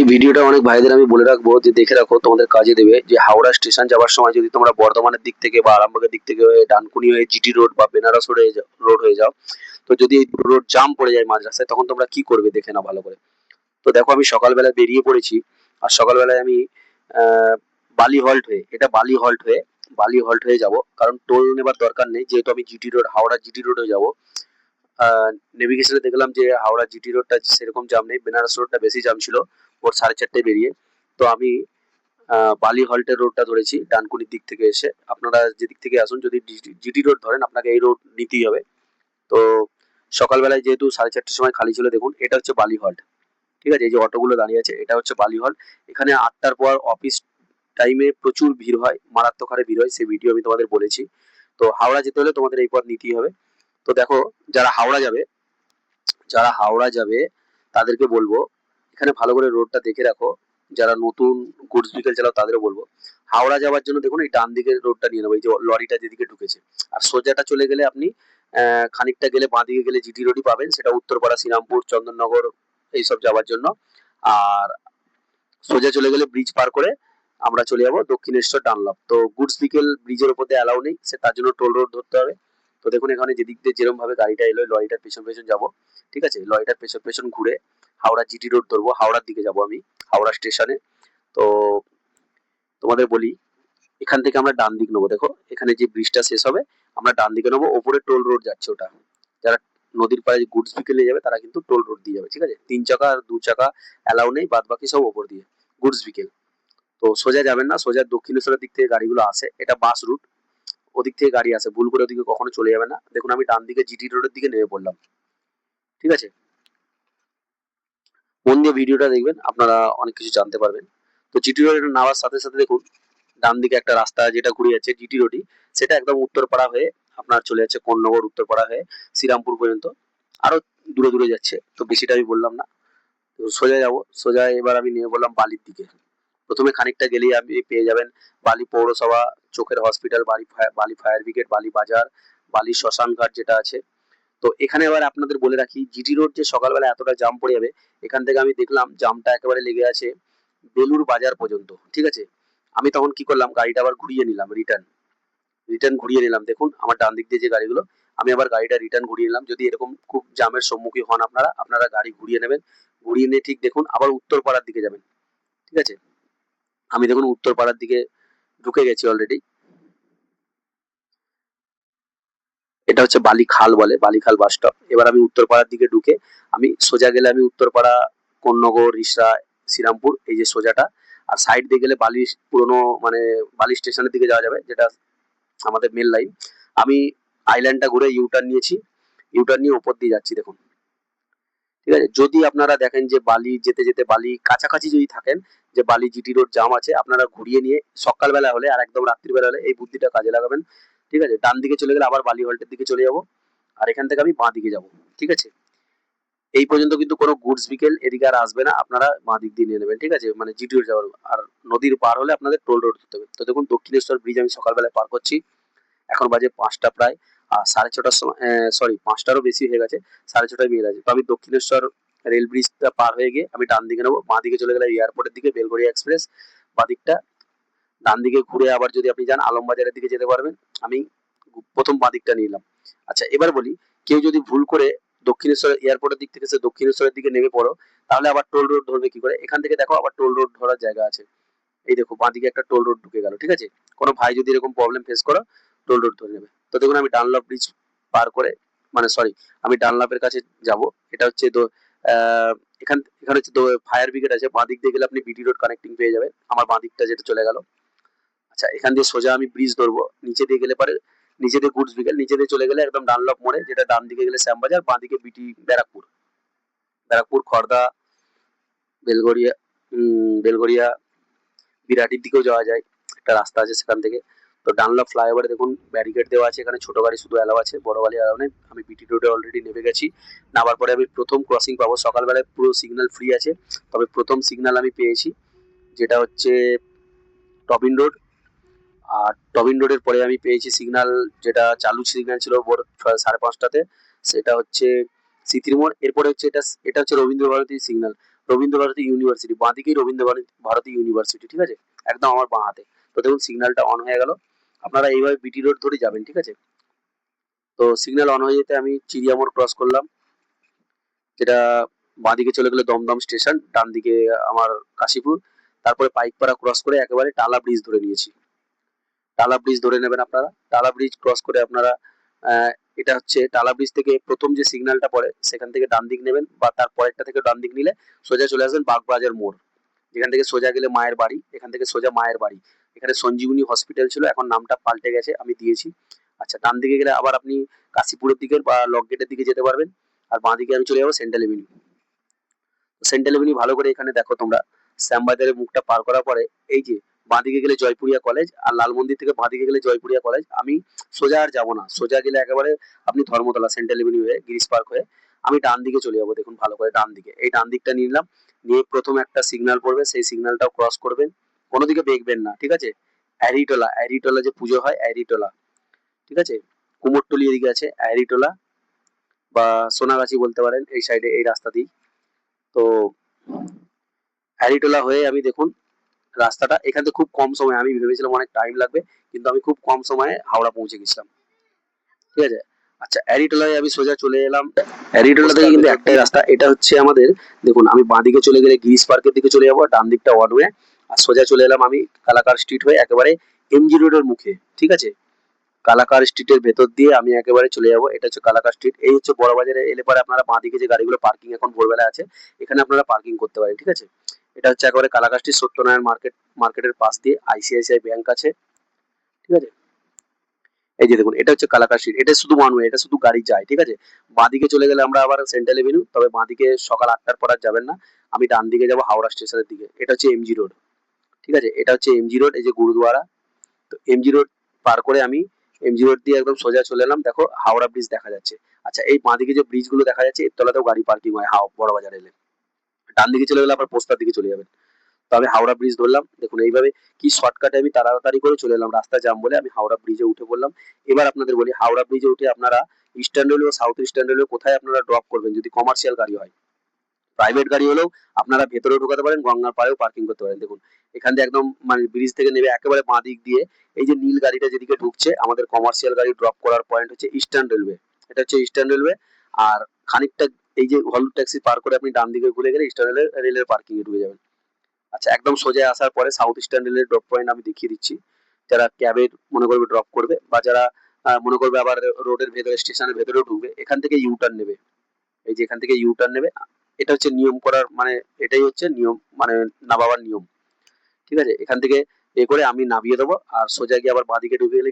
এই ভিডিওটা অনেক ভাইদের আমি বলে রাখব যে দেখে রাখো তোমাদের কাজে দেবে। যে হাওড়া স্টেশন যাওয়ার সময় যদি তোমরা বর্ধমানের দিক থেকে বা আরামবাগের দিক থেকে ডানকুনি হয়ে জিটি রোড বা বেনারস রোড হয়ে রোড হয়ে যাও তো যদি এই রোড জাম পড়ে যায় মাঝ রাস্তায় তখন তোমরা কি করবে দেখে নাও ভালো করে। তো দেখো আমি সকালবেলা বেরিয়ে পড়েছি আর সকালবেলায় আমি আহ, বালি হল্ট হয়ে এটা বালি হল্ট হয়ে বালি হল্ট হয়ে যাব। কারণ টোল নেবার দরকার নেই যেহেতু আমি জিটি রোড হাওড়া জিটি রোডে যাব। নেভিগেশনে দেখলাম যে হাওড়া জিটি রোডটা সেরকম জাম নেই বেনারস রোডটা বেশি জাম ছিল। ওর সাড়ে চারটে বেরিয়ে তো আমি বালি হল্টের রোডটা ধরেছি, ডানকুনির দিক থেকে এসে। আপনারা যেদিক থেকে আসুন, যদি জিটি রোড ধরেন, আপনাকে এই রোড নিতেই হবে। তো সকালবেলায় যেহেতু সাড়ে চারটের সময় খালি ছিল, দেখুন, এটা হচ্ছে বালি হল্ট। ঠিক আছে, এই যে অটোগুলো দাঁড়িয়ে আছে, এটা হচ্ছে বালি হল এখানে আটটার পর অফিস টাইমে প্রচুর ভিড় হয়, মারাত্মক হারে ভিড় হয়, সেই ভিডিও আমি তোমাদের বলেছি। তো হাওড়া যেতে হলে তোমাদের এই পথ নিতেই হবে। তো দেখো, যারা হাওড়া যাবে, যারা হাওড়া যাবে, তাদেরকে বলব এখানে ভালো করে রোডটা দেখে রাখো। যারা নতুন গুডস ভিকেল চালাও, তাদেরও বলব। হাওড়া যাওয়ার জন্য দেখুন, এই ডান দিকের রোডটা নিয়ে নেব। এই যে লরিটা যেদিকে ঢুকেছে। আর সোজাটা চলে গেলে আপনি খানিকটা গেলে বাঁ দিকে গেলে জিটি রোডই পাবেন। সেটা উত্তরপাড়া, শ্রীরামপুর, চন্দননগর, এইসব যাওয়ার জন্য। আর সোজা চলে গেলে ব্রিজ পার করে আমরা চলে যাব দক্ষিণেশ্বর ডানলপ। তো গুডস ভিকেল ব্রিজের উপর দিয়ে অ্যালাউ নেই। সে তার জন্য টোল রোড ধরতে হবে। তো দেখুন, এখানে যেদিক দিয়ে যেরকম ভাবে গাড়িটা এলো লরিটার পেছন পেছন যাব। ঠিক আছে? লরিটার পেছন পেছন ঘুরে হাওড়া জিটি রোড ধরবো, হাওড়ার দিকে যাব আমি, হাওড়া স্টেশনে তো তোমাদের বলি, এখান থেকে আমরা ডান দিক নেব, দেখো, এখানে যে ব্রিজটা শেষ হবে, আমরা ডান দিকে নেব, ওপরে টোল রোড যাচ্ছে ওটা। যারা নদীর পাড়ে গুডস ভিকেলে যাবে, তারা কিন্তু টোল রোড দিয়ে যাবে, ঠিক আছে? তিন চাকা আর দু চাকা অ্যালাউ নেই বাদ বাকি সব ওপর দিয়ে গুডস ভিকেল তো সোজা যাবেন না, সোজা দক্ষিণেশ্বরের দিক থেকে গাড়িগুলো আসে, এটা বাস রুট ওদিক থেকে গাড়ি আসে, ভুল করে ওদিকে কখনো চলে যাবে না। দেখুন, আমি ডান দিকে জিটি রোডের দিকে নেমে পড়লাম, ঠিক আছে? মন দিয়ে ভিডিওটা দেখবেন, আপনারা অনেক কিছু জানতে পারবেন। তো জিটি রোড নামার সাথে সাথে দেখুন ডান দিকে একটা রাস্তা যেটা ঘুরে যাচ্ছে জিটি রোডই সেটা একদম উত্তরপাড়া হয়ে আপনার চলে যাচ্ছে কোন্নগর উত্তরপাড়া হয়ে শ্রীরামপুর পর্যন্ত। আরও দূরে দূরে যাচ্ছে, তো বেশিটা আমি বললাম না। তো সোজা যাব, সোজা এবার আমি নিয়ে বললাম বালির দিকে। প্রথমে খানিকটা গেলেই আপনি পেয়ে যাবেন বালি পৌরসভা, চোখের হসপিটাল বালি বালি ফায়ার ব্রিগেড বালি বাজার, বালি শ্মশান ঘাট যেটা আছে। তো এখানে এবার আপনাদের বলে রাখি জিটি রোড যে সকালবেলা এতটা জাম পড়ে যাবে, এখান থেকে আমি দেখলাম জামটা একেবারে লেগে আছে বেলুর বাজার পর্যন্ত, ঠিক আছে? আমি তখন কি করলাম, গাড়িটা আবার ঘুরিয়ে নিলাম রিটার্ন রিটার্ন ঘুরিয়ে নিলাম, দেখুন আমার ডান দিক দিয়ে যে গাড়িগুলো, আমি আবার গাড়িটা রিটার্ন ঘুরিয়ে নিলাম। যদি এরকম খুব জামের সম্মুখীন হন আপনারা আপনারা গাড়ি ঘুরিয়ে নেবেন। ঘুরিয়ে নিয়ে ঠিক দেখুন, আবার উত্তরপাড়ার দিকে যাবেন, ঠিক আছে? আমি দেখুন উত্তরপাড়ার দিকে ঢুকে গেছি অলরেডি এটা হচ্ছে বালিখাল বলে, বালিখাল বাস স্টপ এবার আমি উত্তরপাড়ার দিকে ঢুকে আমি সোজা গেলে আমি উত্তরপাড়া, কোন্নগর, রিসরা, শ্রীরামপুর, এই যে সোজাটা। আর সাইড দিয়ে গেলে বালি, পুরনো মানে বালি স্টেশনের দিকে যাওয়া যাবে, যেটা আমাদের মেল লাইন আমি আইল্যান্ডটা ঘুরে ইউটার্ন নিয়েছি। ইউটার্ন নিয়ে উপর দিয়ে যাচ্ছি, দেখুন। ঠিক আছে? যদি আপনারা দেখেন যে বালি, যেতে যেতে বালি কাছাকাছি যদি থাকেন, যে বালি জিটি রোড জাম আছে, আপনারা ঘুরিয়ে নিয়ে সকালবেলা হলে আর একদম রাত্রিবেলা হলে এই বুদ্ধিটা কাজে লাগাবেন। ঠিক আছে? ডান দিকে চলে গেলে আবার বালি হল্টের দিকে চলে যাব। আর এখান থেকে আমি বাঁ দিকে যাব। ঠিক আছে? এই পর্যন্ত কিন্তু কোনো গুডস বিকেল এদিকে আর আসবে না। আপনারা বাঁ দিক দিয়ে নিয়ে নেবেন। ঠিক আছে? মানে জিটি রোড যাওয়ার আর নদীর পার হলে আপনাদের টোল রোড ধরতে হবে। তো দেখুন, দক্ষিণেশ্বর ব্রিজ আমি সকালবেলায় পার করছি। এখন বাজে পাঁচটা প্রায়। আর সাড়ে ছটার সময় সরি পাঁচটারও বেশি হয়ে গেছে। সাড়ে ছটায় মেয়ে আছে। তো আমি দক্ষিণেশ্বর রেল ব্রিজটা পার হয়ে গিয়ে আমি ডান দিকে নেব। বাঁ দিকে চলে গেলে এয়ারপোর্টের দিকে বেলগড়িয়া এক্সপ্রেস বাঁ দিকটা। ডান দিকে ঘুরে আবার যদি আপনি যান, আলমবাজারের দিকে যেতে পারবেন। আমি প্রথম বাঁ দিকটা নিলাম আচ্ছা এবার বলি, কেউ যদি ভুল করে দক্ষিণেশ্বর এয়ারপোর্টের দিক থেকে সে দক্ষিণেশ্বরের দিকে নেমে পড়ো, তাহলে আবার টোল রোড ধরবে কি করে? এখান থেকে দেখো আবার টোল রোড ধরার জায়গা আছে। এই দেখো, বাঁ দিকে একটা টোল রোড ঢুকে গেল, ঠিক আছে? কোনো ভাই যদি এরকম প্রবলেম ফেস করো টোল রোড ধরে নেবে। তো দেখুন, আমি ডানলপ ব্রিজ পার করে মানে সরি আমি ডানলপের কাছে যাব। এটা হচ্ছে তো এখান, এখানে হচ্ছে তো ফায়ার ব্রিগেড আছে। বাঁ দিক দিয়ে গেলে আপনি বিটি রোড কানেক্টিং পেয়ে যাবেন। আমার বাঁ দিকটা যেটা চলে গেল। আচ্ছা এখান দিয়ে সোজা আমি ব্রিজ ধরবো। নিচে দিয়ে গেলে পরে, নিচে দিয়ে গুডস বিকেল, নিচে দিয়ে চলে গেলে একদম ডানলপ মোড়ে, যেটা ডান দিকে গেলে শ্যামবাজার, বাঁ দিকে বিটি ব্যারাকপুর। ব্যারাকপুর খড়দা বেলগড়িয়া বেলগড়িয়া, বিরাটির দিকেও যাওয়া যায়। একটা রাস্তা আছে সেখান থেকে। তো ডানলপ ফ্লাইওভারে দেখুন ব্যারিকেড দেওয়া আছে এখানে, ছোট গাড়ি শুধু অ্যালাও আছে, বড় গাড়ি অ্যালাও নেই। আমি বিটি রোডে অলরেডি নেমে গেছি। নামার পরে আমি প্রথম ক্রসিং পাবো। সকালবেলায় পুরো সিগন্যাল ফ্রি আছে। তবে প্রথম সিগন্যাল আমি পেয়েছি, যেটা হচ্ছে টবিন রোড আর টবিন রোডের পরে আমি পেয়েছি সিগনাল যেটা চালু সিগনাল ছিল সাড়ে পাঁচটাতে, সেটা হচ্ছে সিতির মোড়। এরপরে হচ্ছে এটা এটা হচ্ছে রবীন্দ্র ভারতী সিগন্যাল রবীন্দ্র ভারতী ইউনিভার্সিটি বাঁ দিকেই রবীন্দ্র ভারতী- ইউনিভার্সিটি ঠিক আছে? একদম আমার বাঁ হাতে। তো দেখুন সিগনালটা অন হয়ে গেল। আপনারা এইভাবে বিটি রোড ধরে যাবেন, ঠিক আছে? তো সিগন্যাল অন হয়ে যেতে আমি চিড়িয়া মোড় ক্রস করলাম। যেটা বাঁদিকে চলে গেলে দমদম স্টেশন ডান দিকে আমার কাশীপুর। তারপরে পাইকপাড়া ক্রস করে একেবারে টালা ব্রিজ ধরে নিয়েছি। টালা ব্রিজ ধরে নেবেন আপনারা। টালা ব্রিজ ক্রস করে আপনারা এটা হচ্ছে টালা ব্রিজ থেকে প্রথম যে সিগন্যালটা পড়ে, সেখান থেকে ডান দিক নেবেন বা তার পরেরটা থেকে ডান দিক নিলে সোজা চলে আসবেন বাগবাজার মোড়। যেখান থেকে সোজা গেলে মায়ের বাড়ি, এখান থেকে সোজা মায়ের বাড়ি। এখানে সঞ্জীবনী হসপিটাল ছিল, এখন নামটা পাল্টে গেছে, আমি দিয়েছি। আচ্ছা ডান দিকে গেলে আবার আপনি কাশীপুরের দিকে বা লক গেটের দিকে যেতে পারবেন, আর বাঁ দিকে আমি চলে যাব সেন্ট্রাল এভিনিউ সেন্ট্রাল এভিনিউ ভালো করে এখানে দেখো তোমরা, শ্যামবাজারের মুখটা পার করার পরে, এই যে বাঁদিকে গেলে জয়পুরিয়া কলেজ আর লাল মন্দির থেকে বাঁদিকে গেলে জয়পুরিয়া কলেজ আমি সোজা আর যাব না। সোজা গেলে একেবারে আপনি ধর্মতলা সেন্ট্রাল এভিনিউ হয়ে গিরিশ পার্ক হয়ে আমি ডান দিকে চলে যাব। দেখুন ভালো করে ডান দিকে। এই ডান দিকটা নিলাম। নিয়ে প্রথম একটা সিগন্যাল পড়বে। সেই সিগন্যালটাও ক্রস করবেন। কোনো দিকে বেঁকবেন না, ঠিক আছে? অ্যারিটোলা অ্যারিটোলা যে পুজো হয় অ্যারিটোলা ঠিক আছে? কুমোরটলি এদিকে আছে অ্যারিটোলা বা সোনাগাছি বলতে পারেন, এই সাইডে এই রাস্তা দিই তো হ্যারিটোলা হয়ে আমি দেখুন রাস্তাটা, এখান থেকে খুব কম সময়, আমি ভেবেছিলাম অনেক টাইম লাগবে, কিন্তু আমি খুব কম সময়ে হাওড়া পৌঁছে গেছিলাম। ঠিক আছে? আচ্ছা অ্যারিটোলায় আমি সোজা চলে এলাম। অ্যারিটোলা থেকে কিন্তু একটাই রাস্তা, এটা হচ্ছে আমাদের, দেখুন, আমি বাঁ দিকে চলে গেলে গিরিশ পার্কের দিকে চলে যাব ডান দিকটা ওয়ান ওয়ে আর সোজা চলে এলাম আমি কালাকার স্ট্রিট হয়ে একেবারে এমজি রোডের মুখে, ঠিক আছে? কালাকার স্ট্রিটের ভেতর দিয়ে আমি একেবারে চলে যাব, এটা হচ্ছে কালাকার স্ট্রিট এই হচ্ছে বড় বাজারে এলে পরে আপনারা বাঁ দিকে যে গাড়িগুলো পার্কিং এখন ভোরবেলা আছে, এখানে আপনারা পার্কিং করতে পারেন, ঠিক আছে? এটা হচ্ছে একেবারে স্ট্রিট সত্যনারায়ণ মার্কেট, মার্কেটের পাশ দিয়ে আইসিআইসিআই ব্যাংক আছে। ঠিক আছে? এই যে দেখুন, এটা হচ্ছে কালাকার এটা শুধু ওয়ান ওয়ে এটা শুধু গাড়ি যায়, ঠিক আছে? বাঁদিকে চলে গেলে আমরা আবার সেন্ট্রাল এভিনিউ তবে বাঁদিকে সকাল আটটার পর আর যাবেন না। আমি ডান দিকে যাব হাওড়া স্টেশনের দিকে। এটা হচ্ছে এমজি রোড ঠিক আছে? এটা হচ্ছে এমজি রোড এই যে গুরুদুয়ারা। তো এমজি রোড পার করে আমি এমজি রোড দিয়ে একদম সোজা চলে এলাম। দেখো, হাওড়া ব্রিজ দেখা যাচ্ছে। আচ্ছা এই বাঁদিকে যে ব্রিজগুলো দেখা যাচ্ছে, এর তলাতেও গাড়ি পার্কিং হয়, হাও বড় বাজার এলে। ডান দিকে চলে গেলে আবার পোস্টার দিকে চলে যাবেন। তো আমি হাওড়া ব্রিজ ধরলাম। দেখুন, এইভাবে কি শর্টকাটে আমি তাড়াতাড়ি করে চলে এলাম, রাস্তা জাম বলে আমি হাওড়া ব্রিজে উঠে পড়লাম। এবার আপনাদের বলি, হাওড়া ব্রিজে উঠে আপনারা Eastern Railway South Eastern Railway কোথায় আপনারা ড্রপ করবেন? যদি কমার্শিয়াল গাড়ি হয় প্রাইভেট গাড়ি হলেও আপনারা ভেতরে ঢোকাতে পারেন, গঙ্গার পাড়েও পার্কিং করতে পারেন। দেখুন, এখান থেকে একদম মানে ব্রিজ থেকে নেমে একেবারে বাঁ দিক দিয়ে এই যে নীল গাড়িটা যেদিকে ঢুকছে, আমাদের কমার্শিয়াল গাড়ি ড্রপ করার পয়েন্ট হচ্ছে ইস্টার্ন রেলওয়ে এটা হচ্ছে ইস্টার্ন রেলওয়ে আর খানিকটা এই যে হলুদ ট্যাক্সি পার করে আপনি ডান দিকে ঘুরে গেলে ইস্টার্ন রেলের রেলের পার্কিং এ ঢুকে যাবেন। আচ্ছা একদম সোজা আসার পরে সাউথ ইস্টার্ন রেলের ড্রপ পয়েন্ট আমি দেখিয়ে দিচ্ছি। যারা ক্যাবের মনে করবে ড্রপ করবে বা যারা মনে করবে আবার রোডের ভেতরে স্টেশনের ভেতরেও ঢুকবে, এখান থেকে ইউ টার্ন নেবে। এই যে এখান থেকে ইউ টার্ন নেবে, এটা হচ্ছে নিয়ম করার মানে এটাই হচ্ছে নিয়ম মানে নামাবার নিয়ম। ঠিক আছে? এখান থেকে এ করে আমি নামিয়ে দেবো, আর সোজা গিয়ে আবার বাঁদিকে ঢুকে গেলে